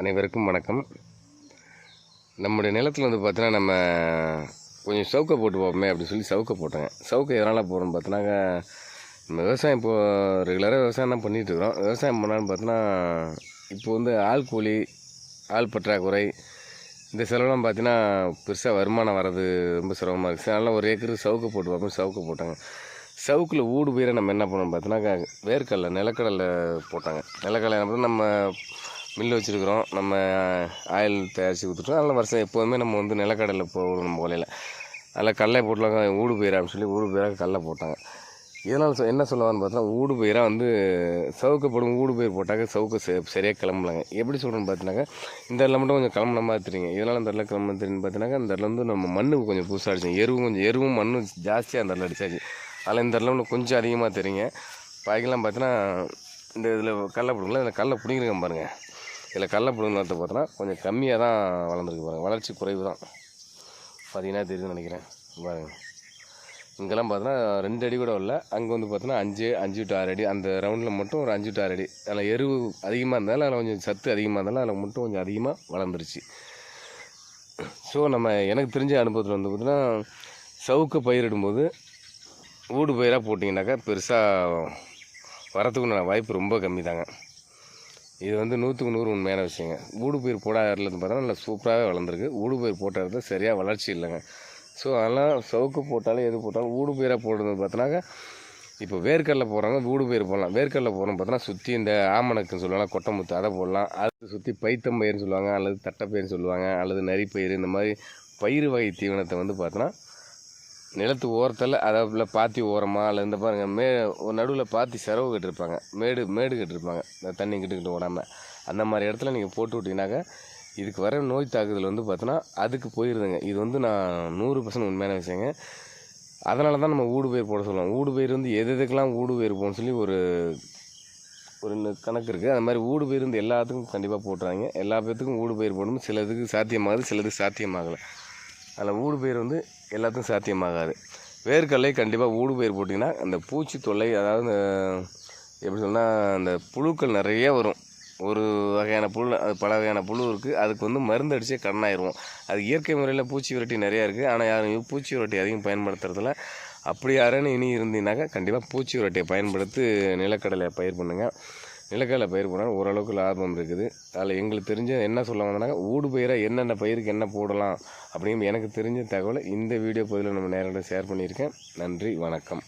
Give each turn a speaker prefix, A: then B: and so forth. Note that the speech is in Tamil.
A: அனைவருக்கும் வணக்கம். நம்முடைய நிலத்தில் வந்து பார்த்தீங்கன்னா நம்ம கொஞ்சம் சவுக்கை போட்டு பார்ப்போமே அப்படின்னு சொல்லி சவுக்கை போட்டேங்க. சவுக்கை எதனால் போகிறோன்னு பார்த்தோன்னாக்கா நம்ம விவசாயம் இப்போது ரெகுலராக விவசாயம் தான் பண்ணிகிட்ருக்குறோம் விவசாயம் பண்ணான்னு பார்த்தோன்னா இப்போ வந்து ஆள் கூலி ஆள் பற்றாக்குறை இந்த செலவுலாம் பார்த்தீங்கன்னா பெருசாக வருமானம் வர்றது ரொம்ப சிரமமாக இருக்குது அதனால் ஒரு ஏக்கருக்கு சவுக்கை போட்டு பார்ப்போம் சவுக்கை போட்டாங்க. சவுக்கில் ஊடு பயிரை நம்ம என்ன பண்ணோம்னு பார்த்தோன்னாக்கா வேர்க்கடலை நிலக்கடலை போட்டாங்க. நிலக்கடலை என்ன நம்ம மில்லு வச்சுருக்குறோம். நம்ம ஆயில் தயாரித்து கொடுத்துட்டோம். அதனால் வருஷம். எப்போதுமே நம்ம வந்து நிலக்கடலை போடணும் நம்ம கொலையில் அதில் கடலை போட்டலாங்க ஊடு பயிரா அப்படின்னு சொல்லி ஊடு பயிராக கடலை போட்டாங்க. இதனால் சொ- என்ன சொல்லுவான்னு பார்த்தோன்னா ஊடு பயிராக வந்து சவுக்கு போடும் ஊடு பயிர் போட்டாக்க சவுக்கு சரியாக கிளம்பலாங்க. எப்படி சொல்கிறேன்னு பார்த்தினாக்கா இந்த இடத்துல மட்டும் கொஞ்சம் கிளம்புன மாதிரி தெரியுங்க. இதனால் இந்த இடத்துல கிளம்புன தெரியுன்னு பார்த்தீங்கன்னாக்கா அந்த இடத்துல வந்து நம்ம மண்ணுக்கு கொஞ்சம் புதுசாக அடிச்சோம். எருவும் கொஞ்சம் எருவும் மண்ணும் ஜாஸ்தியாக அந்த இடத்துல அடிச்சாச்சு. அதில் இந்த இடத்துல கொஞ்சம் அதிகமாக தெரியுங்க. பாய்க்கெல்லாம் பார்த்தீங்கன்னா இந்த இதில் கடலை பிடிக்கல இந்த கடலை பிடிங்கிருக்கேன் பாருங்கள் இதில் கடலை நிலத்தை பார்த்தோன்னா கொஞ்சம் கம்மியாக தான் வளர்ந்துருக்கு பாருங்கள் வளர்ச்சி குறைவு தான். பார்த்தீங்கன்னா தெரியுதுன்னு நினைக்கிறேன். பாருங்கள் இங்கெல்லாம் பார்த்தோன்னா ரெண்டு அடி கூட இல்லை. அங்கே வந்து பார்த்தோன்னா அஞ்சு அஞ்சு டு ஆறு அடி. அந்த ரவுண்டில் மட்டும் ஒரு அஞ்சு டு ஆறு அடி. அதில் எருவு அதிகமாக இருந்தாலும் அதில் கொஞ்சம் சத்து அதிகமாக இருந்தாலும் அதில் மட்டும் கொஞ்சம் அதிகமாக வளர்ந்துருச்சு. ஸோ நம்ம எனக்கு தெரிஞ்ச அனுபவத்தில் வந்து பார்த்தீங்கன்னா சவுக்கு பயிரிடும்போது ஊடு பயிராக போட்டிங்கனாக்கா பெருசாக வரத்துக்குண்டான வாய்ப்பு ரொம்ப கம்மி தாங்க இது வந்து நூற்றுக்கு நூறு உண்மையான விஷயங்க. ஊடுபயிர் போடாத இடத்துல பார்த்தோம்னா நல்லா சூப்பராகவே வளர்ந்துருக்கு. ஊடுபயிர் போட்ட இடத்துல சரியாக வளர்ச்சி இல்லைங்க. ஸோ அதெல்லாம் சவுக்கு போட்டாலும் எது போட்டாலும் ஊடுபயிராக போடுறது பார்த்தோன்னாக்கா இப்போ வேர்க்கடலை போடுறாங்க ஊடு பயிர் போடலாம். வேர்க்கடலை போகிறோம் பார்த்தோன்னா சுற்றி இந்த ஆமணக்குன்னு சொல்லுவாங்க கொட்டமுத்து அதை போடலாம். அது சுற்றி பைத்தம்பயிர்னு சொல்லுவாங்க அல்லது தட்டைப்பயிர்னு சொல்லுவாங்க அல்லது நரிப்பயிர் இந்த மாதிரி பயிர் வகை தீவனத்தை வந்து பார்த்தோன்னா நிலத்து ஓரத்தில் அதாவது பாத்தி ஓரமாக இல்லை இந்த பாருங்கள் மே நடுவில் பாத்தி செரவு கட்டிருப்பாங்க. மேடு மேடு கட்டிருப்பாங்க. இந்த தண்ணி கிட்டுக்கிட்டு ஓடாமல் அந்த மாதிரி இடத்துல நீங்கள் போட்டு விட்டீங்கன்னாக்கா இதுக்கு வர நோய் தாக்குதல் வந்து பார்த்தோன்னா அதுக்கு போயிருதுங்க. இது வந்து நான் நூறு பர்சன்ட் உண்மையான விஷயங்க. அதனால தான் நம்ம ஊடு பயிர் போட சொல்லுவோம் ஊடு பயிர் வந்து எது எதுக்கெல்லாம் ஊடு பயிர் போகணும்னு சொல்லி ஒரு ஒரு கணக்கு இருக்குது அது மாதிரி ஊடு பயிர் வந்து எல்லாத்துக்கும் கண்டிப்பாக போட்டுறாங்க எல்லா பேர்த்துக்கும் ஊடு பயிர் போடணும். சிலதுக்கு சாத்தியமாகுது சிலதுக்கு சாத்தியமாகலை. அதில் ஊடு பயிர் வந்து எல்லாத்துக்கும் சாத்தியமாகாது. வேர்க்கடலை கண்டிப்பாக ஊடு பயிர் போட்டிங்கன்னா அந்த பூச்சி தொல்லை அதாவது இந்த எப்படி சொன்னால் அந்த புழுக்கள் நிறைய வரும். ஒரு வகையான புழு அது பல வகையான புழு இருக்குது அதுக்கு வந்து மருந்து அடித்தே கண்ணாயிருவோம் அது இயற்கை முறையில் பூச்சி விரட்டி நிறையா இருக்குது ஆனால் யாரும் பூச்சி விரட்டி அதிகம் பயன்படுத்துறதில்ல. அப்படி யாருன்னு இனி இருந்தீங்கன்னாக்கா கண்டிப்பாக பூச்சி விரட்டியை பயன்படுத்தி நிலக்கடலை பயிர் பண்ணுங்கள் நிலக்கடலை பயிர் போனால் ஓரளவுக்கு லாபம் இருக்குது. அதில் எங்களுக்கு தெரிஞ்ச என்ன சொல்ல வந்தோம்னாக்கா ஊடு பயிராக என்னென்ன பயிருக்கு என்ன போடலாம் அப்படின்னு எனக்கு தெரிஞ்ச தகவலை இந்த வீடியோ பதிவில் நம்ம நேரடியாக ஷேர் பண்ணியிருக்கேன். நன்றி வணக்கம்.